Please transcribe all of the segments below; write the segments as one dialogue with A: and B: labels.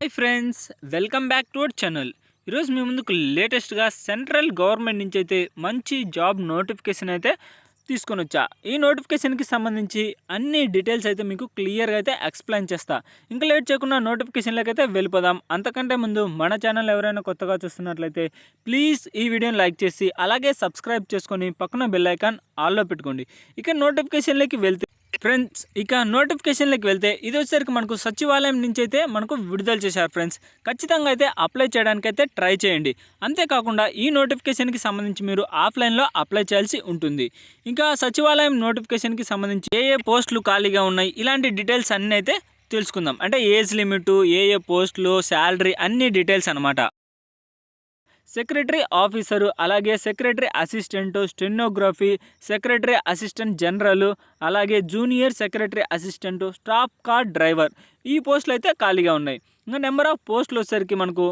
A: Hi friends welcome back to our channel ఈరోజు మీ ముందుకు లేటెస్ట్గా సెంట్రల్ గవర్నమెంట్ నుంచి అయితే మంచి జాబ్ నోటిఫికేషన్ అయితే తీసుకొని వచ్చా. ఈ నోటిఫికేషన్కి సంబంధించి అన్ని డీటెయిల్స్ అయితే మీకు క్లియర్గా అయితే ఎక్స్ప్లెయిన్ చేస్తా. ఇంకా లేట్ చేయకుండా నోటిఫికేషన్లోకి అయితే వెళ్ళిపోదాం. అంతకంటే ముందు మన ఛానల్ ఎవరైనా కొత్తగా చూస్తున్నట్లయితే ప్లీజ్ ఈ వీడియోని లైక్ చేసి అలాగే సబ్స్క్రైబ్ చేసుకొని పక్కన బెల్ ఐకాన్ ఆల్లో పెట్టుకోండి. ఇక నోటిఫికేషన్లోకి వెళ్తే ఫ్రెండ్స్ ఇక నోటిఫికేషన్లోకి వెళ్తే ఇది వచ్చేసరికి మనకు సచివాలయం నుంచి అయితే మనకు విడుదల చేశారు ఫ్రెండ్స్. ఖచ్చితంగా అయితే అప్లై చేయడానికైతే ట్రై చేయండి. అంతేకాకుండా ఈ నోటిఫికేషన్కి సంబంధించి మీరు ఆఫ్లైన్లో అప్లై చేయాల్సి ఉంటుంది. ఇంకా సచివాలయం నోటిఫికేషన్కి సంబంధించి ఏ ఏ పోస్టులు ఖాళీగా ఉన్నాయి ఇలాంటి డీటెయిల్స్ అన్నీ అయితే తెలుసుకుందాం. అంటే ఏజ్ లిమిట్ ఏ ఏ పోస్టులు శాలరీ అన్ని డీటెయిల్స్ అనమాట సెక్రటరీ ఆఫీసరు అలాగే secretary assistant stenography secretary assistant general అలాగే junior secretary assistant staff car driver ఈ పోస్టులు అయితే ఖాళీగా ఉన్నాయి. ఇంకా నెంబర్ ఆఫ్ పోస్టులు వచ్చేసరికి మనకు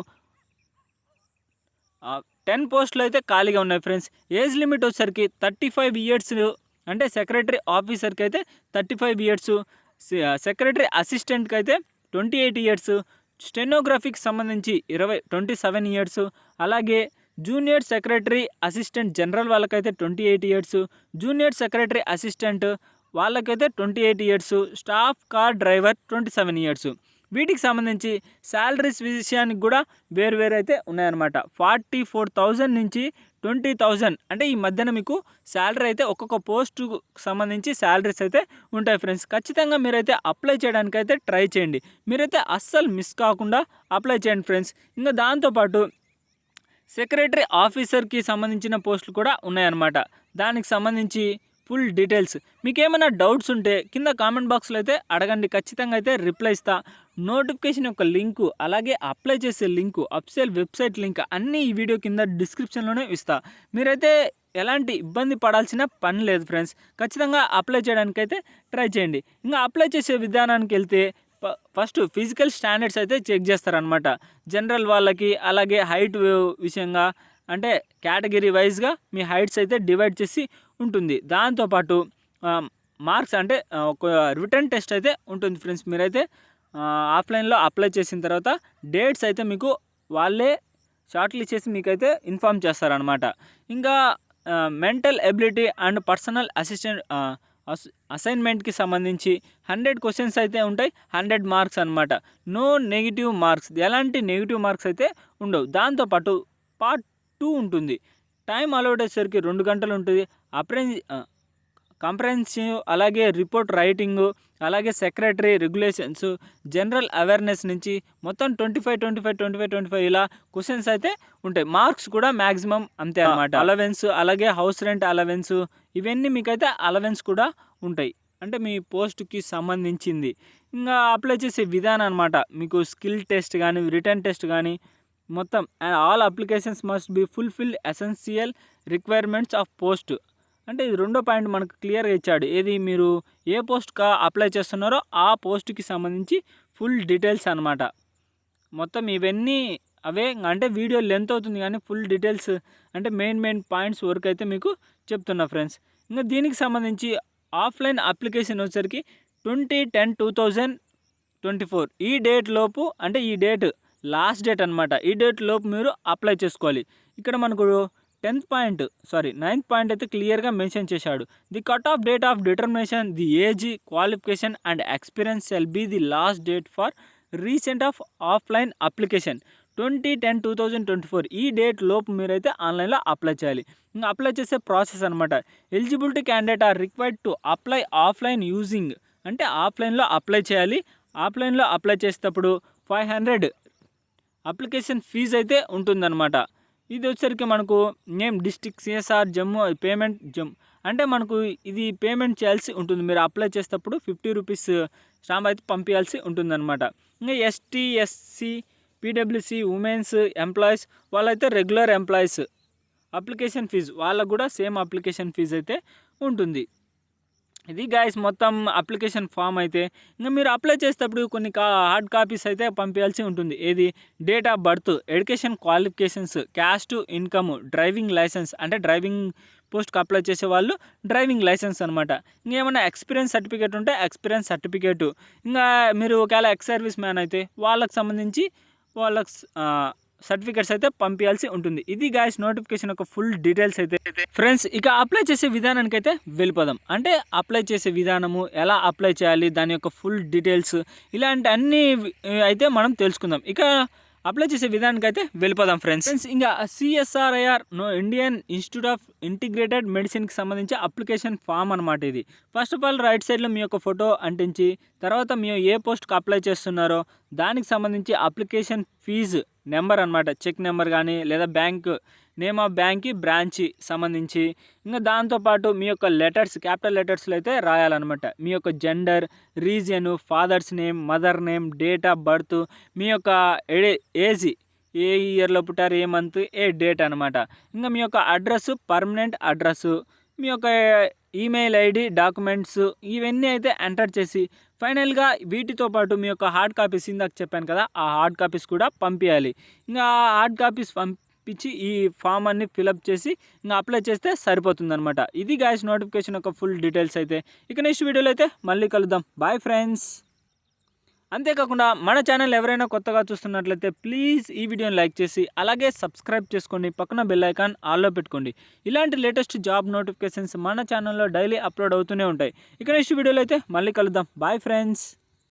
A: టెన్ పోస్టులు అయితే ఖాళీగా ఉన్నాయి ఫ్రెండ్స్. ఏజ్ లిమిట్ వచ్చేసరికి థర్టీ ఫైవ్ ఇయర్స్ అంటే సెక్రటరీ ఆఫీసర్కి అయితే థర్టీ ఫైవ్ ఇయర్స్ సెక్రటరీ అసిస్టెంట్కి అయితే ట్వంటీ ఎయిట్ ఇయర్స్ స్టెనోగ్రఫీకి సంబంధించి ఇరవై ట్వంటీ సెవెన్ ఇయర్స్ అలాగే జూనియర్ సెక్రటరీ అసిస్టెంట్ జనరల్ వాళ్ళకైతే twenty eight years junior secretary assistant వాళ్ళకైతే twenty eight years staff car driver twenty seven years. వీటికి సంబంధించి శాలరీస్ విషయానికి కూడా వేరు వేరు అయితే ఉన్నాయన్నమాట. ఫార్టీ ఫోర్ థౌజండ్ నుంచి ట్వంటీ థౌజండ్. అంటే ఈ మధ్యన మీకు శాలరీ అయితే ఒక్కొక్క పోస్టుకు సంబంధించి శాలరీస్ అయితే ఉంటాయి ఫ్రెండ్స్. ఖచ్చితంగా మీరైతే అప్లై చేయడానికి అయితే ట్రై చేయండి. మీరైతే అస్సలు మిస్ కాకుండా అప్లై చేయండి ఫ్రెండ్స్. ఇంకా దాంతోపాటు సెక్రటరీ ఆఫీసర్కి సంబంధించిన పోస్టులు కూడా ఉన్నాయన్నమాట. దానికి సంబంధించి ఫుల్ డీటెయిల్స్. మీకు ఏమైనా డౌట్స్ ఉంటే కింద కామెంట్ బాక్స్లో అయితే అడగండి. ఖచ్చితంగా అయితే రిప్లై ఇస్తా. నోటిఫికేషన్ యొక్క లింకు అలాగే అప్లై చేసే లింకు అప్సెల్ వెబ్సైట్ లింక్ అన్నీ ఈ వీడియో కింద డిస్క్రిప్షన్లోనే ఇస్తా. మీరైతే ఎలాంటి ఇబ్బంది పడాల్సిన పని లేదు ఫ్రెండ్స్. ఖచ్చితంగా అప్లై చేయడానికి అయితే ట్రై చేయండి. ఇంకా అప్లై చేసే విధానానికి వెళ్తే ఫస్ట్ ఫిజికల్ స్టాండర్డ్స్ అయితే చెక్ చేస్తారనమాట జనరల్ వాళ్ళకి అలాగే హైట్ విషయంగా అంటే కేటగిరీ వైజ్గా మీ హైట్స్ అయితే డివైడ్ చేసి ఉంటుంది. దాంతోపాటు మార్క్స్ అంటే ఒక రిటర్న్ టెస్ట్ అయితే ఉంటుంది ఫ్రెండ్స్. మీరైతే ఆఫ్లైన్లో అప్లై చేసిన తర్వాత డేట్స్ అయితే మీకు వాళ్ళే షార్ట్లీ చేసి మీకైతే ఇన్ఫామ్ చేస్తారనమాట ఇంకా mental ability and personal assistant అసైన్మెంట్కి సంబంధించి హండ్రెడ్ క్వశ్చన్స్ అయితే ఉంటాయి. హండ్రెడ్ మార్క్స్ అనమాట నో నెగిటివ్ మార్క్స్ ఎలాంటి నెగిటివ్ మార్క్స్ అయితే ఉండవు. దాంతోపాటు పార్ట్ టూ ఉంటుంది. టైం అలౌట్ అయ్యేసరికి రెండు గంటలు ఉంటుంది. అప్రెన్ కంప్రహెన్సివ్ అలాగే రిపోర్ట్ రైటింగ్ అలాగే సెక్రటరీ రెగ్యులేషన్స్ జనరల్ అవేర్నెస్ నుంచి మొత్తం twenty five twenty five twenty five twenty five ఇలా క్వశ్చన్స్ అయితే ఉంటాయి. మార్క్స్ కూడా మ్యాక్సిమం అంతే అనమాట అలవెన్స్ అలాగే హౌస్ రెంట్ అలవెన్స్ ఇవన్నీ మీకైతే అలవెన్స్ కూడా ఉంటాయి. అంటే మీ పోస్ట్కి సంబంధించింది. ఇంకా అప్లై చేసే విధానం అనమాట మీకు స్కిల్ టెస్ట్ కానీ రిటర్న్ టెస్ట్ కానీ మొత్తం and all applications must be fulfil essential requirements of post. అంటే ఇది రెండో పాయింట్ మనకు క్లియర్గా ఇచ్చాడు. ఏది మీరు ఏ పోస్ట్గా అప్లై చేస్తున్నారో ఆ పోస్ట్కి సంబంధించి ఫుల్ డీటెయిల్స్ అనమాట మొత్తం ఇవన్నీ అవే అంటే వీడియో లెంత్ అవుతుంది కానీ ఫుల్ డీటెయిల్స్ అంటే మెయిన్ మెయిన్ పాయింట్స్ వరకు అయితే మీకు చెప్తున్నా ఫ్రెండ్స్. ఇంకా దీనికి సంబంధించి ఆఫ్లైన్ అప్లికేషన్ వచ్చేసరికి twenty ten two thousand twenty four. ఈ డేట్ లోపు అంటే ఈ డేట్ లాస్ట్ డేట్ అనమాట ఈ డేట్ లోపు మీరు అప్లై చేసుకోవాలి. ఇక్కడ మనకు tenth point sorry ninth point అయితే క్లియర్గా మెన్షన్ చేశాడు. The cut off date of determination the age qualification and experience shall be the last date for recent of offline application twenty ten two thousand twenty four. ఈ date లోపు మీరైతే ఆన్లైన్లో apply చేయాలి. ఇంకా apply చేసే process అనమాట eligibility candidate are required to apply offline using. అంటే ఆఫ్లైన్లో అప్లై చేయాలి. ఆఫ్లైన్లో అప్లై చేసేటప్పుడు ఫైవ్ హండ్రెడ్ అప్లికేషన్ ఫీజ్ అయితే ఉంటుందన్నమాట. ఇది వచ్చరికి మనకు name district CSR Jammu payment జమ్ అంటే మనకు ఇది పేమెంట్ చేయాల్సి ఉంటుంది. మీరు అప్లై చేసేటప్పుడు ఫిఫ్టీ రూపీస్ స్టాంప్ అయితే పంపించాల్సి ఉంటుందన్నమాట. ఇంకా ST SC PWC womens employees వాళ్ళైతే రెగ్యులర్ ఎంప్లాయీస్ అప్లికేషన్ ఫీజు వాళ్ళకు కూడా సేమ్ అప్లికేషన్ ఫీజు అయితే ఉంటుంది. ఇది గాయస్ మొత్తం అప్లికేషన్ ఫామ్ అయితే ఇంకా మీరు అప్లై చేసేటప్పుడు కొన్ని కా హార్డ్ కాపీస్ అయితే పంపించాల్సి ఉంటుంది. ఏది? Date of birth education qualifications caste income driving license అంటే డ్రైవింగ్ పోస్ట్కి అప్లై చేసే వాళ్ళు డ్రైవింగ్ లైసెన్స్ అనమాట ఇంకేమైనా ఎక్స్పీరియన్స్ సర్టిఫికేట్ ఉంటే ఎక్స్పీరియన్స్ సర్టిఫికేట్ ఇంకా మీరు ఒకవేళ ఎక్స్ సర్వీస్ మ్యాన్ అయితే వాళ్ళకి సంబంధించి వాళ్ళకి సర్టిఫికేట్స్ అయితే పంపించాల్సి ఉంటుంది. ఇది గాయస్ నోటిఫికేషన్ యొక్క ఫుల్ డీటెయిల్స్ అయితే. ఫ్రెండ్స్ ఇక అప్లై చేసే విధానానికి అయితే వెళ్ళిపోదాం. అంటే అప్లై చేసే విధానము ఎలా అప్లై చేయాలి దాని యొక్క ఫుల్ డీటెయిల్స్ ఇలాంటి అన్ని అయితే మనం తెలుసుకుందాం. ఇక అప్లై చేసే విధానానికి అయితే వెళ్ళిపోదాం ఫ్రెండ్స్ ఫ్రెండ్స్ ఇంకా CSRIR no Indian institute of integrated మెడిసిన్కి సంబంధించి అప్లికేషన్ ఫామ్ అనమాట ఇది. ఫస్ట్ ఆఫ్ ఆల్ రైట్ సైడ్లో మీ యొక్క ఫోటో అంటించి తర్వాత మేము ఏ పోస్ట్కి అప్లై చేస్తున్నారో దానికి సంబంధించి అప్లికేషన్ ఫీజు నెంబర్ అనమాట చెక్ నెంబర్ కానీ లేదా బ్యాంక్ నేమ్ ఆఫ్ బ్యాంక్కి బ్రాంచ్కి సంబంధించి. ఇంకా దాంతోపాటు మీ యొక్క లెటర్స్ క్యాపిటల్ లెటర్స్లో అయితే రాయాలన్నమాట. మీ యొక్క gender region father's name mother name date of birth మీ యొక్క ఏజ్ ఏ ఇయర్లో పుట్టారు ఏ మంత్ ఏ డేట్ అనమాట ఇంకా మీ యొక్క అడ్రస్ పర్మనెంట్ అడ్రస్ మీ యొక్క ఈమెయిల్ ఐడి డాక్యుమెంట్స్ ఇవన్నీ అయితే ఎంటర్ చేసి ఫైనల్గా వీటితో పాటు మీ యొక్క హార్డ్ కాపీస్ ఇందాక చెప్పాను కదా ఆ హార్డ్ కాపీస్ కూడా పంపించాలి ఇంకా ఆ హార్డ్ కాపీస్ పంపించి ఈ ఫామ్ అన్ని ఫిలప్ చేసి ఇంకా అప్లై చేస్తే సరిపోతుందనమాట ఇది గాయస్ నోటిఫికేషన్ యొక్క ఫుల్ డీటెయిల్స్ అయితే. ఇక నెక్స్ట్ వీడియోలో అయితే మళ్ళీ కలుద్దాం. బాయ్ ఫ్రెండ్స్ అంతేకాకుండా మన ఛానల్ ఎవరైనా కొత్తగా చూస్తున్నట్లయితే ప్లీజ్ ఈ వీడియోని లైక్ చేసి అలాగే సబ్స్క్రైబ్ చేసుకోండి పక్కన బెల్ ఐకాన్ ఆల్లో పెట్టుకోండి. ఇలాంటి లేటెస్ట్ జాబ్ నోటిఫికేషన్స్ మన ఛానల్లో డైలీ అప్లోడ్ అవుతూనే ఉంటాయి. ఇక నెక్స్ట్ వీడియోలో అయితే మళ్ళీ కలుద్దాం. Bye friends